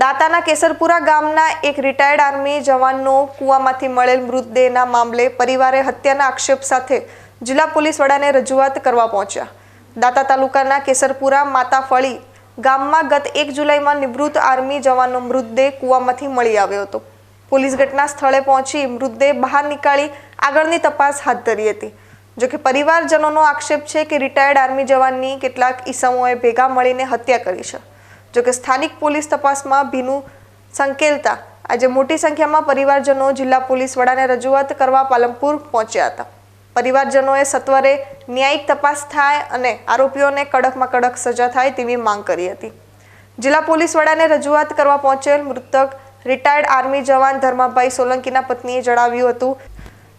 દાતાના કેસરપુરા ગામના એક retired army જવાનનો કૂવામાંથી મળેલ મૃતદેહના મામલે પરિવારે હત્યાના આક્ષેપ સાથે જિલ્લા પોલીસ વડાને રજૂઆત કરવા પહોંચ્યા. દાતા તાલુકાના કેસરપુરા માતાફળી ગામમાં ગત એક જુલાઈમાં નિવૃત્ત આર્મી જવાનનો મૃતદેહ કૂવામાંથી મળી આવ્યો હતો. પોલીસ ઘટના સ્થળે પહોંચી મૃતદેહ બહાર નીકાળી આગળની તપાસ હાથ ધરી હતી. જોકે પરિવારજનોનો આક્ષેપ છે કે રિટાયર્ડ આર્મી જવાનની કેટલાક ઈસમોએ ભેગા મળીને હત્યા કરી છે. જોકે સ્થાનિક પોલીસ તપાસમાં ભીનું સંકેલતા આજે મોટી સંખ્યામાં પરિવારજનો જિલ્લા પોલીસ વડાને રજૂઆત કરવા પાલનપુર પહોંચ્યા હતા. પરિવારજનોએ સત્વરે ન્યાયિક તપાસ થાય અને આરોપીઓને કડકમાં કડક સજા થાય તેવી માંગ કરી હતી. જિલ્લા પોલીસ વડાને રજૂઆત કરવા પહોંચેલ મૃતક રિટાયર્ડ આર્મી જવાન ધર્માભાઈ સોલંકીના પત્નીએ જણાવ્યું હતું,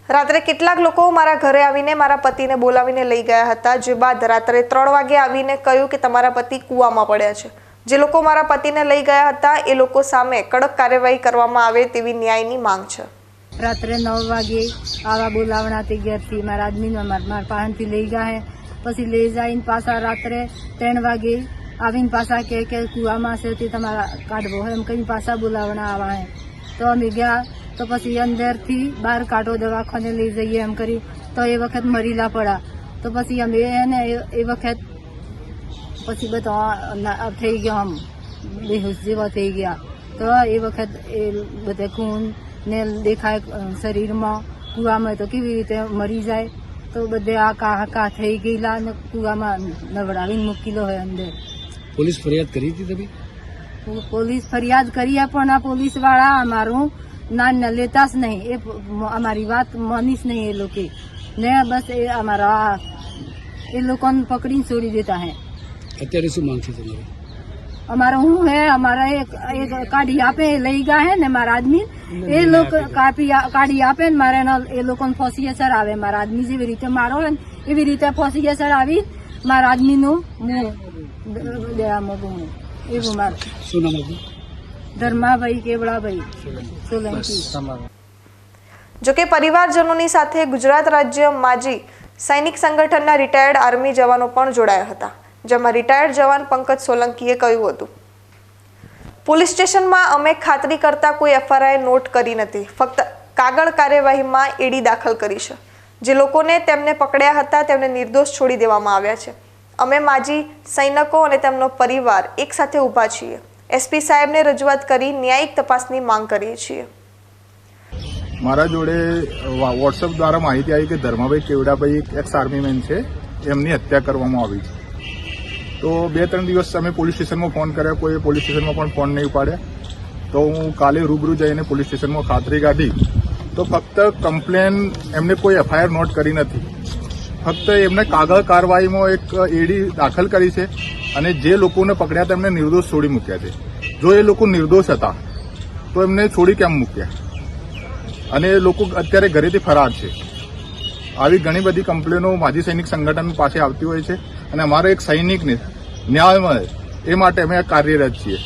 રાત્રે કેટલાક લોકો મારા ઘરે આવીને મારા પતિને બોલાવીને લઈ ગયા હતા, જે બાદ રાત્રે ત્રણ વાગે આવીને કહ્યું કે તમારા પતિ કૂવામાં પડ્યા છે. જે લોકો મારા પતિને લઈ ગયા હતા, એ લોકો સામે કડક કાર્યવાહી કરવામાં આવે તેવી ન્યાયની માંગ છે. રાત્રે નવ વાગે આવા બોલાવણાથી ઘેરથી મારા આદમીને મારા પાસેથી લઈ ગયા પછી લઈ જઈને પાછા રાત્રે ત્રણ વાગે આવીને પાછા કે કે કુવામાં છે તે તમારા કાઢવો એમ કહીને પાછા બોલાવણા આવા હે. તો અમે ગયા, તો પછી અંદરથી બહાર કાઢો દવાખાને લઈ જઈએ એમ કરી તો એ વખત મરીલા પડ્યા. તો પછી અમે એને એ વખત પછી બધા થઈ ગયા આમ. બેહોશ જેવા થઈ ગયા. તો એ વખત એ બધા ખૂન ને દેખાય શરીરમાં કૂવામાં તો કેવી રીતે મરી જાય? તો બધે આ કાહકા કા થઈ ગયેલા ને કૂવામાં નવડાવીને મૂકેલો હોય અંદર. પોલીસ ફરિયાદ કરી હતી તમે? પોલીસ ફરિયાદ કરીએ પણ આ પોલીસવાળા અમારું ના લેતા જ નહીં. એ અમારી વાત માનીશ નહીં એ લોકો. ને બસ એ અમારા એ લોકોને પકડીને છોડી દેતા હે. અત્યારે શું માંગ છે તમારી અમારો હું હે અમારા એક એક કાઢી આપે લઈ ગયા હે ને મારા આદમી. એ લોકો કાપી કાઢી આપે ને મારે એ લોકોને ફોસી અસર આવે. મારા આદમી જેવી રીતે મારો હોય ને એવી રીતે ફોસી અસર આવી. મારા આદમીનું દેવા મોગું એવું મારું. ધર્માભાઈ કેવડાભાઈ. સોલંકી. જોકે પરિવારજનોની સાથે ગુજરાત રાજ્ય માજી સૈનિક સંગઠનના રિટાયર્ડ આર્મી જવાનો પણ જોડાયા હતા. જેમાં રિટાયર્ડ જવાન પંકજ સોલંકીએ કહ્યું હતું. પોલીસ સ્ટેશનમાં અમે ખાતરી કરતા કોઈ એફઆરઆઈ નોટ કરી નથી. ફક્ત કાગળ કાર્યવાહીમાં એડી દાખલ કરી છે. જે લોકોને તેમને પકડ્યા હતા, તેમને નિર્દોષ છોડી દેવામાં આવ્યા છે. અમે માજી સૈનિકો અને તેમનો પરિવાર એકસાથે ઊભા છીએ. એસપી સાહેબને રજૂઆત કરી ન્યાયિક તપાસની માંગ કરીએ છીએ. મારા જોડે વોટ્સઅપ દ્વારા માહિતી આવી કે ધર્માભાઈ કેવડાભાઈ એક એક્સ આર્મીમેન છે. એમની હત્યા કરવામાં આવી છે. તો બે ત્રણ દિવસ અમે પોલીસ સ્ટેશનમાં ફોન કર્યા. કોઈ પોલીસ સ્ટેશનમાં પણ ફોન નહીં ઉપાડ્યા તો હું કાલે રૂબરૂ જઈને પોલીસ સ્ટેશનમાં ખાતરી કાઢી. તો ફક્ત કમ્પ્લેન એમને કોઈ એફઆઈઆર નોટ કરી નથી. ફક્ત એમને કાગળ કાર્યવાહીમાં એક એડી દાખલ કરી છે અને જે લોકોને પકડ્યા તેમને નિર્દોષ છોડી મૂક્યા છે. જો એ લોકો નિર્દોષ હતા, તો એમને છોડી કેમ મૂક્યા? અને એ લોકો અત્યારે ઘરેથી ફરાર છે. આવી ઘણી બધી કમ્પ્લેનો માજી સૈનિક સંગઠન પાસે આવતી હોય છે અને અમારો એક સૈનિકને ન્યાય મળે એ માટે અમે કાર્યરત છીએ.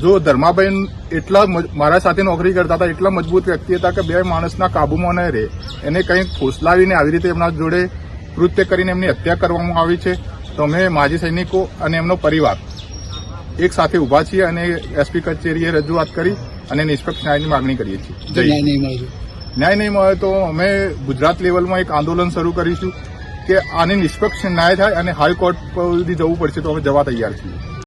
જો ધર્માભાઈ એટલા મારા સાથે નોકરી કરતા હતા, એટલા મજબૂત વ્યક્તિ હતા કે બે માણસના કાબુમાં ન રહે, એને કંઈક ફોસલાવીને આવી રીતે એમના જોડે કૃત્ય કરીને એમની હત્યા કરવામાં આવી છે, તો અમે માજી સૈનિકો અને એમનો પરિવાર એક સાથે ઊભા છીએ અને એસપી કચેરીએ રજૂઆત કરી અને નિષ્પક્ષ ન્યાયની માગણી કરીએ છીએ. જય નહીં ન્યાય નહીં મળે તો અમે ગુજરાત લેવલમાં એક આંદોલન શરૂ કરીશું કે આને નિષ્પક્ષ ન્યાય થાય અને હાઈકોર્ટ સુધી જવું પડશે તો અમે જવા તૈયાર છીએ.